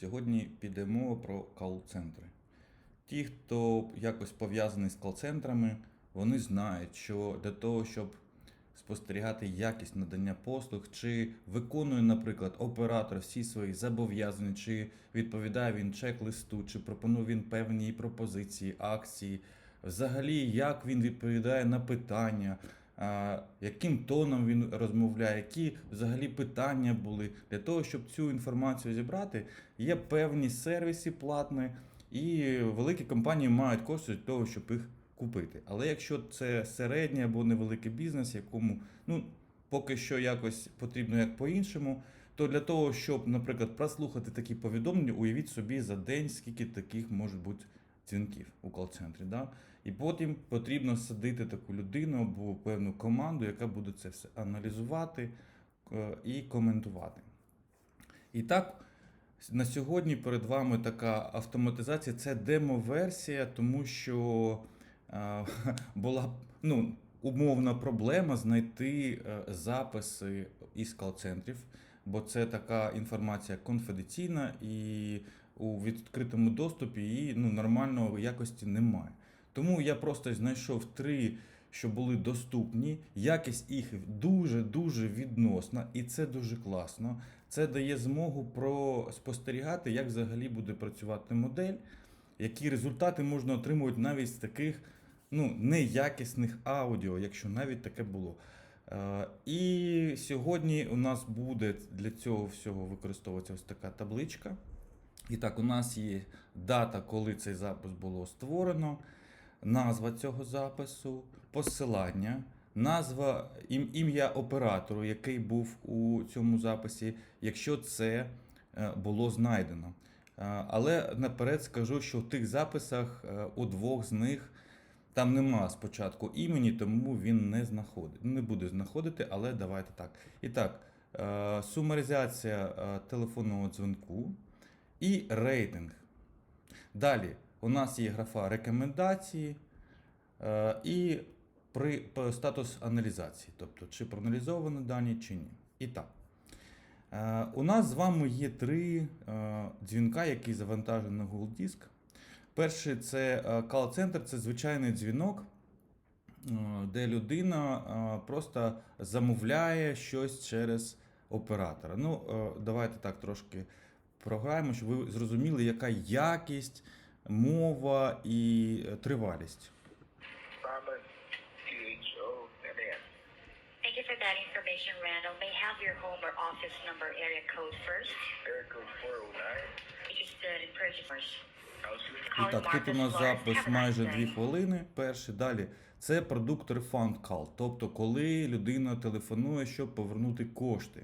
Сьогодні піде мова про кол-центри. Ті, хто якось пов'язаний з кол-центрами, вони знають, що для того, щоб спостерігати якість надання послуг, чи виконує, наприклад, оператор всі свої зобов'язання, чи відповідає він чек-листу, чи пропонує він певні пропозиції, акції, взагалі, як він відповідає на питання, яким тоном він розмовляє, які взагалі питання були. Для того, щоб цю інформацію зібрати, є певні сервіси платні, і великі компанії мають кошти для того, щоб їх купити. Але якщо це середній або невеликий бізнес, якому ну, поки що якось потрібно як по-іншому, то для того, щоб, наприклад, прослухати такі повідомлення, уявіть собі за день, скільки таких може бути дзвінків у кол-центрі. Да? І потім потрібно садити таку людину або певну команду, яка буде це все аналізувати е, і коментувати. І так, на сьогодні перед вами така автоматизація. Це демо-версія, тому що е, була ну, умовна проблема знайти е, записи із кол-центрів, бо це така інформація конфіденційна і у відкритому доступі її ну, нормальної якості немає. Тому я просто знайшов три, що були доступні. Якість їх дуже-дуже відносна, і це дуже класно. Це дає змогу спостерігати, як взагалі буде працювати модель, які результати можна отримувати навіть з таких ну, неякісних аудіо, якщо навіть таке було. Е, І сьогодні у нас буде для цього всього використовуватися ось така табличка. І так, у нас є дата, коли цей запис було створено, назва цього запису, посилання, назва ім'я оператору, який був у цьому записі, якщо це е, було знайдено. Е, Але наперед скажу, що в тих записах е, у двох з них там нема спочатку імені, тому він не знаходить. Не буде знаходити, але давайте так. І так, сумаризація телефонного дзвінку і рейтинг. Далі у нас є графа рекомендації е, і при статус аналізації, тобто чи проаналізовані дані, чи ні. І так. Е, У нас з вами є три е, дзвінка, які завантажені на Google Диск. Перший це е, call-центр, це звичайний дзвінок, де людина просто замовляє щось через оператора. Ну, давайте так трошки програємо, щоб ви зрозуміли, яка якість, мова і е, тривалість. Thank you for that information, Randall. May I have your home or office number area code first? Area code 409. Interested in purchasers. І так, тут у нас запис майже 2 хвилини. Перший далі. Це продукт refund call, тобто коли людина телефонує, щоб повернути кошти.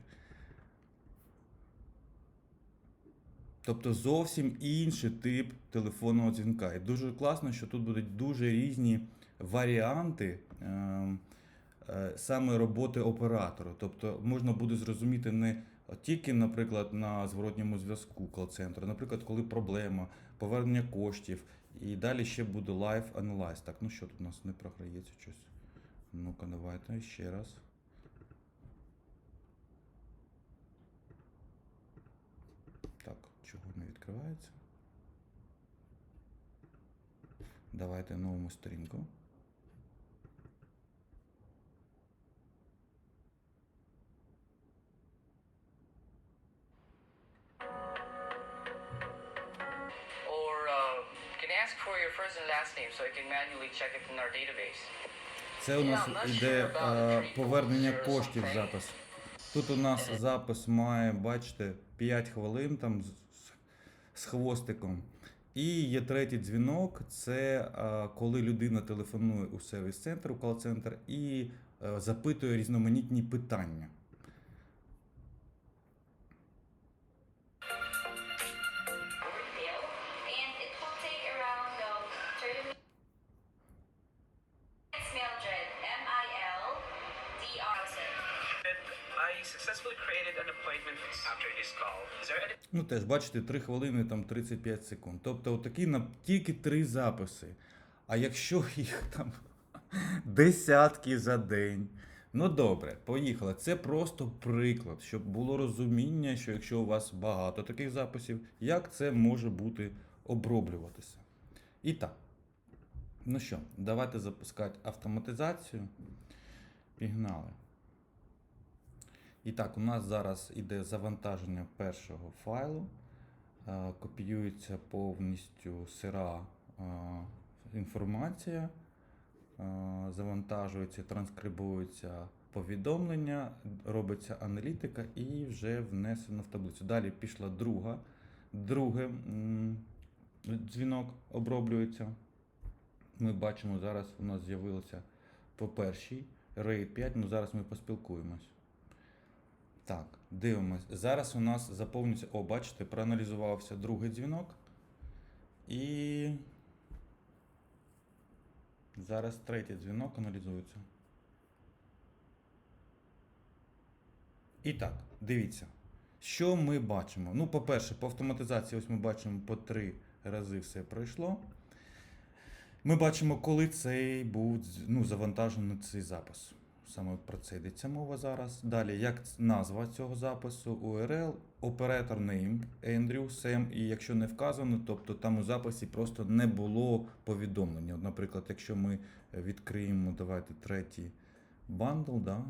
Тобто зовсім інший тип телефонного дзвінка. І дуже класно, що тут будуть дуже різні варіанти ем, е, саме роботи оператора. Тобто можна буде зрозуміти не тільки, наприклад, на зворотньому зв'язку кол-центру, наприклад, коли проблема, повернення коштів, і далі ще буде Live Analyze. Так, ну що тут у нас не програється щось? Ну-ка, давайте ще раз. Так, чого не відкривається? Давайте новому сторінку. Uh? Це у нас е, tree повернення коштів запис. Тут у нас запис має, бачите, 5 хвилин там з, хвостиком. І є третій дзвінок це коли людина телефонує у сервіс-центр, у кол-центр і е, запитує різноманітні питання. Ну теж бачите, 3 хвилини там 35 секунд. Тобто такі на тільки три записи. А якщо їх там десятки за день, Ну добре, поїхали. Це просто приклад, щоб було розуміння, що якщо у вас багато таких записів, як це може бути оброблюватися. І так. Ну що, давайте запускати автоматизацію. Пігнали. І так, у нас зараз іде завантаження першого файлу. Е, Копіюється повністю сира е, інформація, е, завантажується, транскрибується повідомлення, робиться аналітика і вже внесено в таблицю. Далі пішла друга, друге дзвінок оброблюється. Ми бачимо, зараз у нас з'явилося по першій RAID 5, ну зараз ми поспілкуємось. Так, дивимось. Зараз у нас заповнюється. О, бачите, проаналізувався другий дзвінок. І. Зараз третій дзвінок аналізується. І так, дивіться. Що ми бачимо? Ну, по-перше, по автоматизації, ось ми бачимо по три рази все пройшло. Ми бачимо, коли цей був ну, завантажений цей запис. Саме про це йдеться мова зараз. Далі, як назва цього запису, URL, operator name, Andrew, Sam, і якщо не вказано, тобто там у записі просто не було повідомлення. От, наприклад, якщо ми е, відкриємо, давайте третій бандл, да,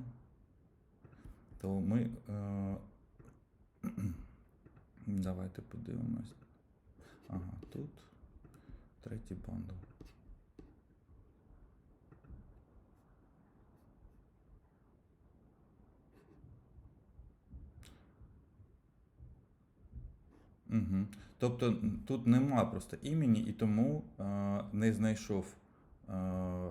то ми. Е, давайте подивимось. Ага, тут третій бандл. Тобто тут нема просто імені, і тому е, не знайшов е,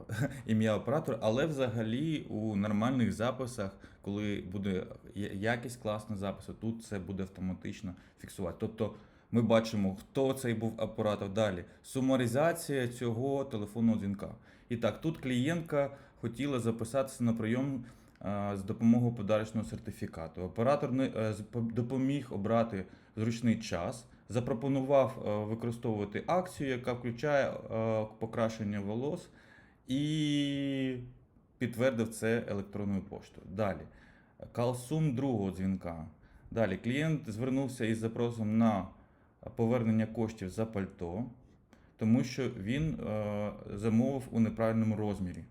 ім'я оператора, але взагалі у нормальних записах, коли буде якість класного запису, тут це буде автоматично фіксувати. Тобто ми бачимо, хто цей був оператор. Далі сумаризація цього телефонного дзвінка. І так, тут клієнтка хотіла записатися на прийом з допомогою подарочного сертифікату. Оператор е, допоміг обрати зручний час, запропонував е, використовувати акцію, яка включає е, покращення волос, і підтвердив це електронною поштою. Далі. Калсум другого дзвінка. Далі клієнт звернувся із запросом на повернення коштів за пальто, тому що він е, замовив у неправильному розмірі.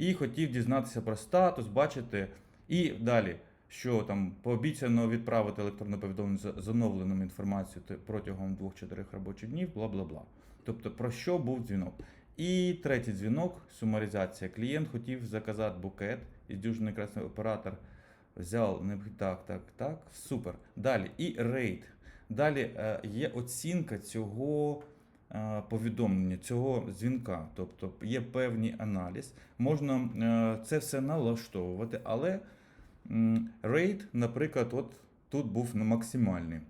І хотів дізнатися про статус, бачите, і далі, що там пообіцяно відправити електронне повідомлення з оновленою інформацією протягом 2-4 робочих днів, бла бла бла. Тобто про що був дзвінок. І третій дзвінок сумаризація. Клієнт хотів заказати букет, і дюжний красний оператор взяв не так, так, так. Супер. Далі. І рейд. Далі е, є оцінка цього повідомлення, цього дзвінка. Тобто є певний аналіз. Можна е, це все налаштовувати, але рейд, наприклад, от тут був на максимальний.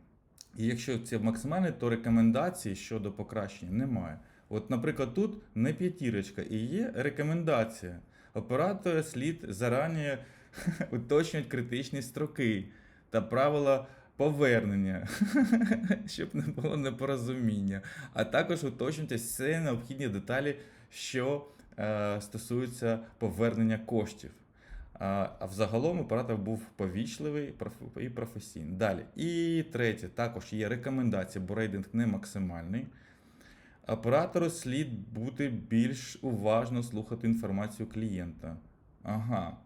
І якщо це максимальний, то рекомендацій щодо покращення немає. От, наприклад, тут не п'ятірочка і є рекомендація. Оператора слід зарані уточнювати критичні строки та правила повернення, щоб не було непорозуміння. А також уточнюйте всі необхідні деталі, що е, стосуються повернення коштів. А, взагалом оператор був повічливий і професійний. Далі. І третє, також є рекомендація, бо рейдинг не максимальний. Оператору слід бути більш уважно слухати інформацію клієнта. Ага.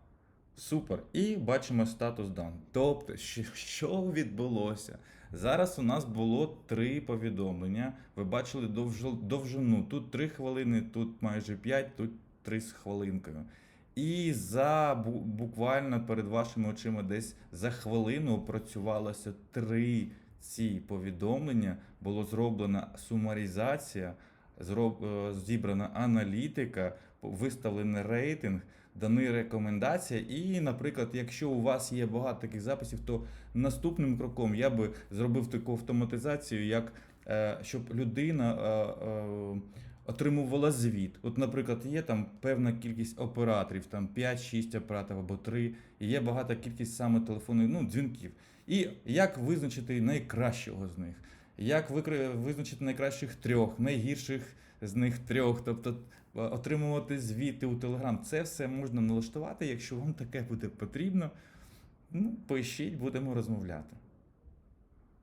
Супер. І бачимо статус дан. Тобто, що, відбулося? Зараз у нас було три повідомлення. Ви бачили довжи- довжину. Тут 3 хвилини, тут майже 5, тут 3 з хвилинкою. І за буквально перед вашими очима десь за хвилину опрацювалося три ці повідомлення. Було зроблена сумаризація, зроб, е, зібрана аналітика, виставлений рейтинг, дані рекомендації. І, наприклад, якщо у вас є багато таких записів, то наступним кроком я би зробив таку автоматизацію, як е, щоб людина. Е, е, Отримувала звіт. От, наприклад, є там певна кількість операторів, там 5-6 операторів або 3, і є багата кількість саме телефонних ну, дзвінків. І як визначити найкращого з них? як визначити найкращих трьох, найгірших з них трьох, тобто отримувати звіти у Телеграм. Це все можна налаштувати, якщо вам таке буде потрібно. Ну, пишіть, будемо розмовляти.